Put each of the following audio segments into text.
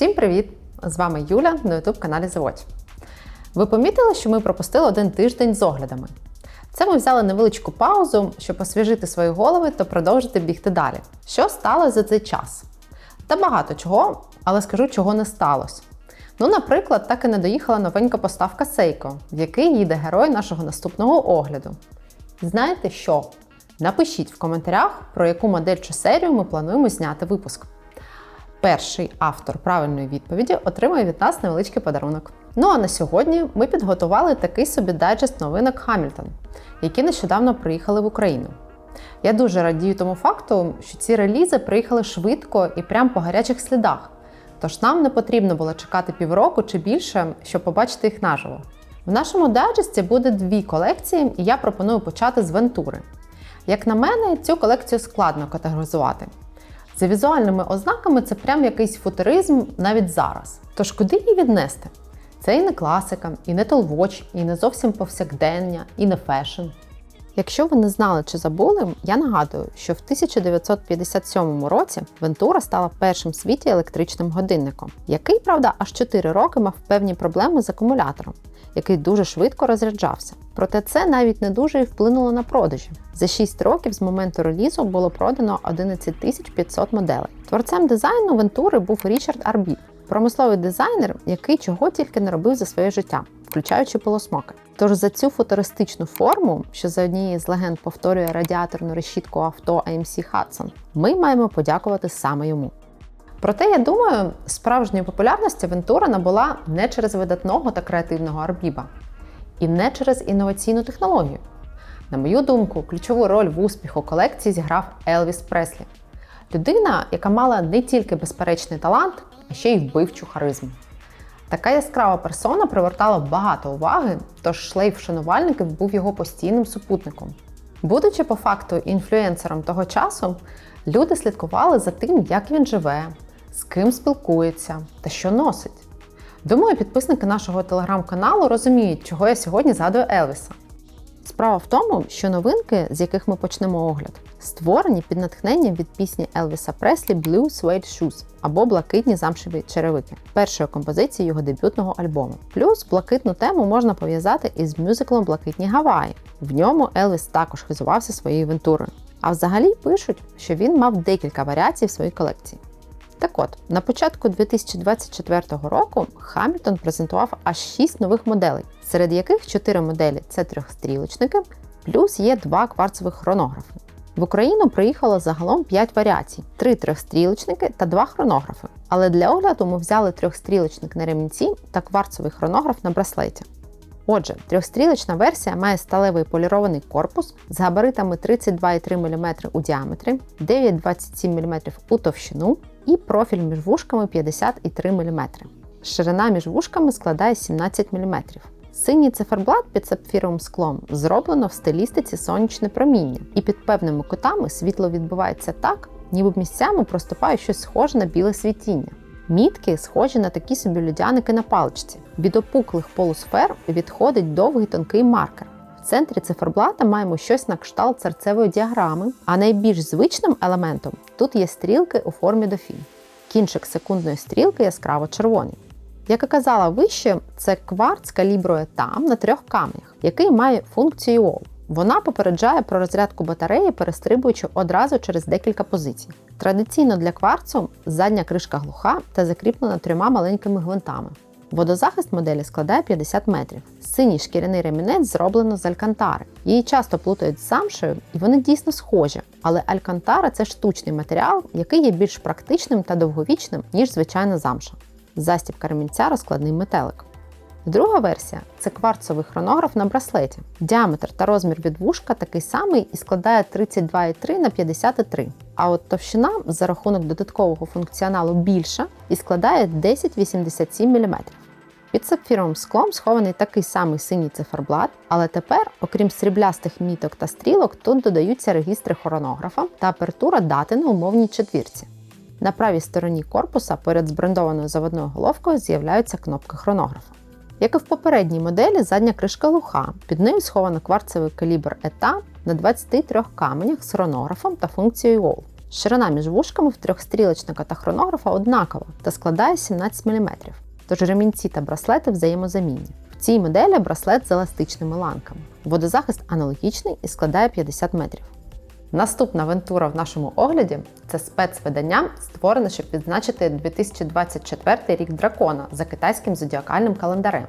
Всім привіт! З вами Юля на youtube каналі Заводь. Ви помітили, що ми пропустили один тиждень з оглядами. Це ми взяли невеличку паузу, щоб освіжити свої голови та продовжити бігти далі. Що сталося за цей час? Та багато чого, але скажу, чого не сталося. Ну, наприклад, так і не доїхала новенька поставка Seiko, в який їде герой нашого наступного огляду. Знаєте що? Напишіть в коментарях, про яку модель чи серію ми плануємо зняти випуск. Перший автор правильної відповіді отримає від нас невеличкий подарунок. Ну а на сьогодні ми підготували такий собі дайджест новинок Хамільтон, які нещодавно приїхали в Україну. Я дуже радію тому факту, що ці релізи приїхали швидко і прямо по гарячих слідах. Тож нам не потрібно було чекати півроку чи більше, щоб побачити їх наживо. В нашому дайджесті буде дві колекції, і я пропоную почати з Вентури. Як на мене, цю колекцію складно категоризувати. За візуальними ознаками це прям якийсь футуризм навіть зараз. Тож куди її віднести? Це і не класика, і не толвоч, і не зовсім повсякдення, і не фешн. Якщо ви не знали чи забули, я нагадую, що в 1957 році Вентура стала першим в світі електричним годинником, який, правда, аж 4 роки мав певні проблеми з акумулятором, який дуже швидко розряджався. Проте це навіть не дуже і вплинуло на продажі. За 6 років з моменту релізу було продано 11 500 моделей. Творцем дизайну Вентури був Річард Арбі, промисловий дизайнер, який чого тільки не робив за своє життя, включаючи пилосмоки. Тож за цю футуристичну форму, що за однією з легенд повторює радіаторну решітку авто AMC Hudson, ми маємо подякувати саме йому. Проте, я думаю, справжньої популярності Вентура набула не через видатного та креативного Арбіба, і не через інноваційну технологію. На мою думку, ключову роль в успіху колекції зіграв Елвіс Преслі. Людина, яка мала не тільки безперечний талант, а ще й вбивчу харизму. Така яскрава персона привертала багато уваги, тож шлейф шанувальників був його постійним супутником. Будучи по факту інфлюенсером того часу, люди слідкували за тим, як він живе, з ким спілкується та що носить. Думаю, підписники нашого телеграм-каналу розуміють, чого я сьогодні згадую Елвіса. Справа в тому, що новинки, з яких ми почнемо огляд, створені під натхненням від пісні Елвіса Преслі Blue Suede Shoes або Блакитні замшеві черевики, першої композиції його дебютного альбому. Плюс блакитну тему можна пов'язати із мюзиклом Блакитні Гаваї. В ньому Елвіс також хизувався своєю вентурою. А взагалі пишуть, що він мав декілька варіацій в своїй колекції. Так от, на початку 2024 року Хамільтон презентував аж 6 нових моделей, серед яких 4 моделі це трьохстрілочники, плюс є два кварцевих хронографи. В Україну приїхало загалом 5 варіацій: 3 трьохстрілочники та 2 хронографи. Але для огляду ми взяли трьохстрілочник на ремінці та кварцевий хронограф на браслеті. Отже, трьохстрілочна версія має сталевий полірований корпус з габаритами 32,3 мм у діаметрі, 9,27 мм у товщину і профіль між вушками 50,3 мм. Ширина між вушками складає 17 мм. Синій циферблат під сапфіровим склом зроблено в стилістиці сонячне проміння, і під певними кутами світло відбувається так, ніби місцями проступає щось схоже на біле світіння. Мітки схожі на такі собі людяники на паличці. Від опуклих полусфер відходить довгий тонкий маркер. В центрі циферблата маємо щось на кшталт серцевої діаграми, а найбільш звичним елементом тут є стрілки у формі дофін. Кінчик секундної стрілки яскраво червоний. Як і казала вище, це кварц калібру етам на трьох камнях, який має функцію OL. Вона попереджає про розрядку батареї, перестрибуючи одразу через декілька позицій. Традиційно для кварцу задня кришка глуха та закріплена трьома маленькими гвинтами. Водозахист моделі складає 50 метрів. Синій шкіряний ремінець зроблено з алькантари. Її часто плутають з замшею, і вони дійсно схожі. Але алькантара це штучний матеріал, який є більш практичним та довговічним, ніж звичайна замша. Застібка ремінця розкладний метелик. Друга версія це кварцовий хронограф на браслеті. Діаметр та розмір від вушка такий самий і складає 32,3 на 53. А от товщина за рахунок додаткового функціоналу більша і складає 10,87 мм. Під сапфіровим склом схований такий самий синій циферблат, але тепер, окрім сріблястих міток та стрілок, тут додаються регістри хронографа та апертура дати на умовній четвірці. На правій стороні корпуса поряд з брендованою заводною головкою з'являються кнопки хронографа. Як і в попередній моделі, задня кришка глуха. Під нею сховано кварцевий калібр ета на 23 каменях з хронографом та функцією WOL. Ширина між вушками в трьохстрілочника та хронографа однакова та складає 17 мм. Тож ремінці та браслети взаємозамінні. В цій моделі браслет з еластичними ланками. Водозахист аналогічний і складає 50 метрів. Наступна вентура в нашому огляді це спецвидання, створене, щоб відзначити 2024 рік дракона за китайським зодіакальним календарем.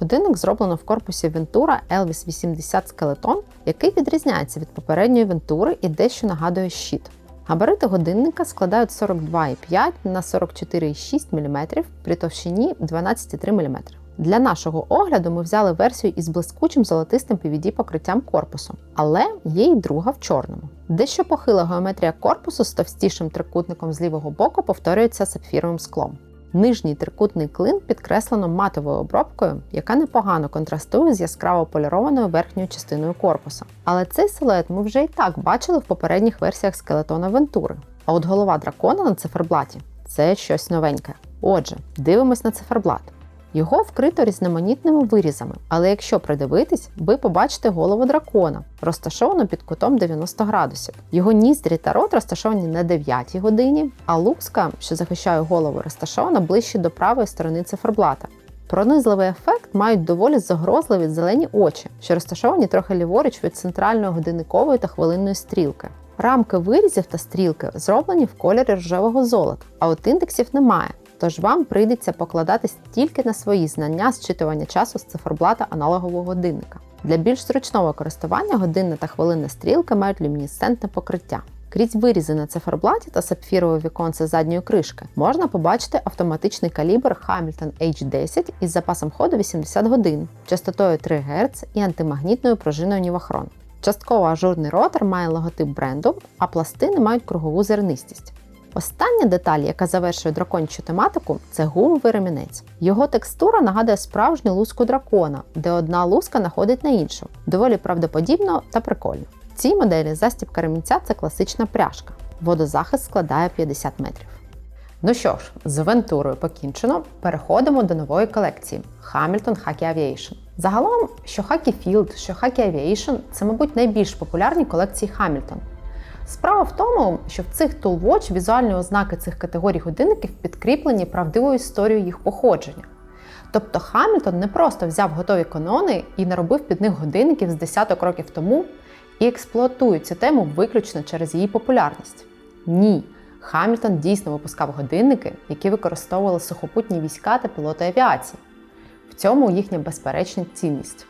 Годинник зроблено в корпусі Ventura Elvis 80 Skeleton, який відрізняється від попередньої вентури і дещо нагадує щит. Габарити годинника складають 42,5 на 44,6 мм при товщині 12,3 мм. Для нашого огляду ми взяли версію із блискучим золотистим PVD покриттям корпусу, але є й друга в чорному. Дещо похила геометрія корпусу з товстішим трикутником з лівого боку повторюється сапфіровим склом. Нижній трикутний клин підкреслено матовою обробкою, яка непогано контрастує з яскраво полірованою верхньою частиною корпуса. Але цей силует ми вже і так бачили в попередніх версіях скелетона Вентури. А от голова дракона на циферблаті це щось новеньке. Отже, дивимось на циферблат. Його вкрито різноманітними вирізами, але якщо придивитись, ви побачите голову дракона, розташовану під кутом 90 градусів. Його ніздрі та рот розташовані на 9 годині, а луска, що захищає голову, розташована ближче до правої сторони циферблата. Пронизливий ефект мають доволі загрозливі зелені очі, що розташовані трохи ліворуч від центральної годинникової та хвилинної стрілки. Рамки вирізів та стрілки зроблені в кольорі ржавого золота, а от індексів немає. Тож вам прийдеться покладатись тільки на свої знання зчитування часу з циферблата аналогового годинника. Для більш зручного користування годинна та хвилинна стрілка мають люмінесцентне покриття. Крізь вирізи на циферблаті та сапфірове віконце задньої кришки можна побачити автоматичний калібр Hamilton H10 із запасом ходу 80 годин, частотою 3 Гц і антимагнітною пружиною Нівахрон. Частково ажурний ротор має логотип бренду, а пластини мають кругову зернистість. Остання деталь, яка завершує дракончу тематику, це гумовий ремінець. Його текстура нагадує справжню луску дракона, де одна луска находить на іншу. Доволі правдоподібно та прикольно. В цій моделі застібка ремінця це класична пряжка. Водозахист складає 50 метрів. Ну що ж, з вентурою покінчено. Переходимо до нової колекції Hamilton Hockey Aviation. Загалом, що Hockey Field, що Hockey Aviation – це, мабуть, найбільш популярні колекції Hamilton. Справа в тому, що в цих Toolwatch візуальні ознаки цих категорій годинників підкріплені правдивою історією їх походження. Тобто Хамільтон не просто взяв готові канони і наробив під них годинників з десяток років тому і експлуатує цю тему виключно через її популярність. Ні, Хамільтон дійсно випускав годинники, які використовували сухопутні війська та пілоти авіації. В цьому їхня безперечна цінність.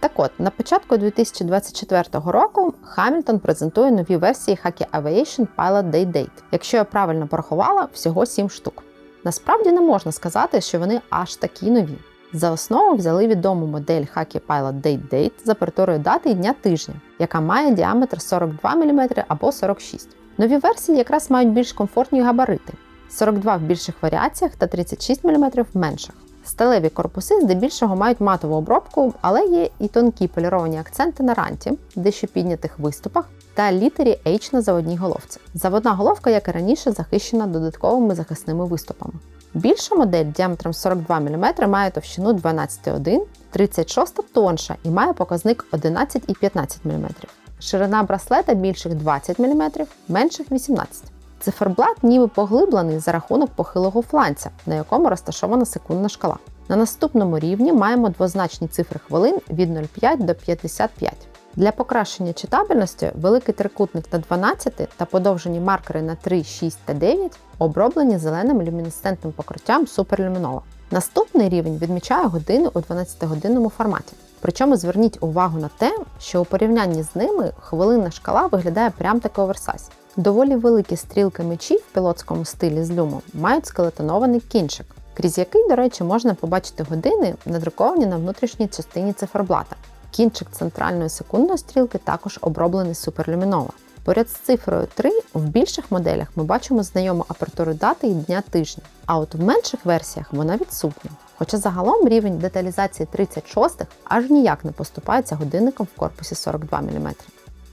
Так от, на початку 2024 року Hamilton презентує нові версії Hockey Aviation Pilot Day Date. Якщо я правильно порахувала, всього 7 штук. Насправді не можна сказати, що вони аж такі нові. За основу взяли відому модель Hockey Pilot Day Date з апертурою дати і дня тижня, яка має діаметр 42 мм або 46 Нові версії якраз мають більш комфортні габарити 42 в більших варіаціях та 36 мм в менших. Сталеві корпуси здебільшого мають матову обробку, але є і тонкі поліровані акценти на ранті, дещо піднятих виступах, та літері H на заводній головці. Заводна головка, як і раніше, захищена додатковими захисними виступами. Більша модель діаметром 42 мм має товщину 12,1, 36 тонша і має показник 11 і 15 мм. Ширина браслета більших 20 мм, менших 18 Циферблат ніби поглиблений за рахунок похилого фланця, на якому розташована секундна шкала. На наступному рівні маємо двозначні цифри хвилин від 0,5 до 55. Для покращення читабельності великий трикутник на 12 та подовжені маркери на 3, 6 та 9 оброблені зеленим люмінесцентним покриттям суперлюмінова. Наступний рівень відмічає години у 12-годинному форматі. Причому зверніть увагу на те, що у порівнянні з ними хвилинна шкала виглядає прям таки оверсайз. Доволі великі стрілки мечі в пілотському стилі з люмом мають скелетонований кінчик, крізь який, до речі, можна побачити години, надруковані на внутрішній частині циферблата. Кінчик центральної секундної стрілки також оброблений суперлюміново. Поряд з цифрою 3 в більших моделях ми бачимо знайому апертуру дати і дня тижня, а от в менших версіях вона відсутня. Хоча загалом рівень деталізації 36-х аж ніяк не поступається годинником в корпусі 42 мм.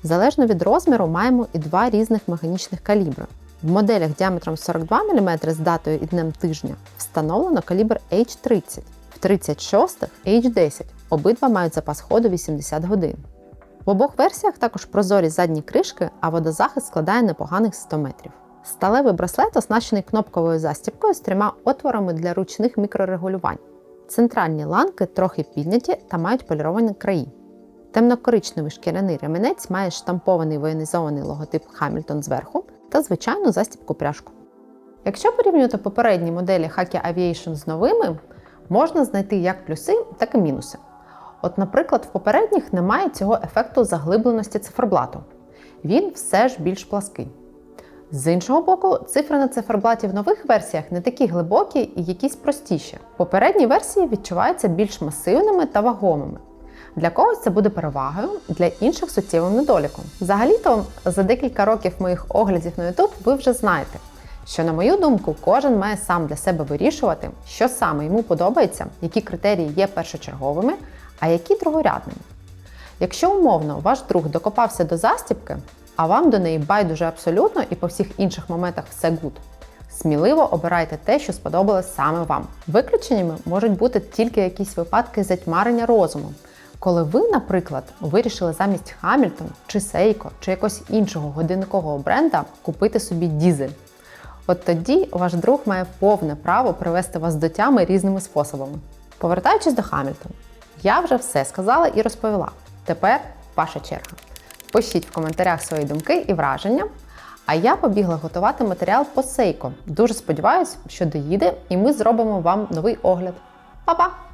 Залежно від розміру, маємо і два різних механічних калібри. В моделях діаметром 42 мм з датою і днем тижня встановлено калібр H30, в 36-х H10. Обидва мають запас ходу 80 годин. В обох версіях також прозорі задні кришки, а водозахист складає непоганих 100 метрів. Сталевий браслет оснащений кнопковою застібкою з трьома отворами для ручних мікрорегулювань. Центральні ланки трохи підняті та мають поліровані краї. Темно-коричневий шкіряний ремінець має штампований воєнізований логотип Hamilton зверху та звичайну застібку пряжку. Якщо порівнювати попередні моделі Haki Aviation з новими, можна знайти як плюси, так і мінуси. От, наприклад, в попередніх немає цього ефекту заглибленості циферблату. Він все ж більш плаский. З іншого боку, цифри на циферблаті в нових версіях не такі глибокі і якісь простіші. Попередні версії відчуваються більш масивними та вагомими. Для когось це буде перевагою, для інших суттєвим недоліком. Взагалі-то, за декілька років моїх оглядів на YouTube ви вже знаєте, що, на мою думку, кожен має сам для себе вирішувати, що саме йому подобається, які критерії є першочерговими, а які другорядними. Якщо умовно ваш друг докопався до застібки, а вам до неї байдуже абсолютно і по всіх інших моментах все гуд, сміливо обирайте те, що сподобалось саме вам. Виключеннями можуть бути тільки якісь випадки затьмарення розуму, коли ви, наприклад, вирішили замість Hamilton чи Seiko чи якогось іншого годинникового бренда купити собі дізель. От тоді ваш друг має повне право привести вас до тями різними способами. Повертаючись до Хамільтон, я вже все сказала і розповіла. Тепер ваша черга. Пишіть в коментарях свої думки і враження. А я побігла готувати матеріал по Сейко. Дуже сподіваюсь, що доїде, і ми зробимо вам новий огляд. Па-па!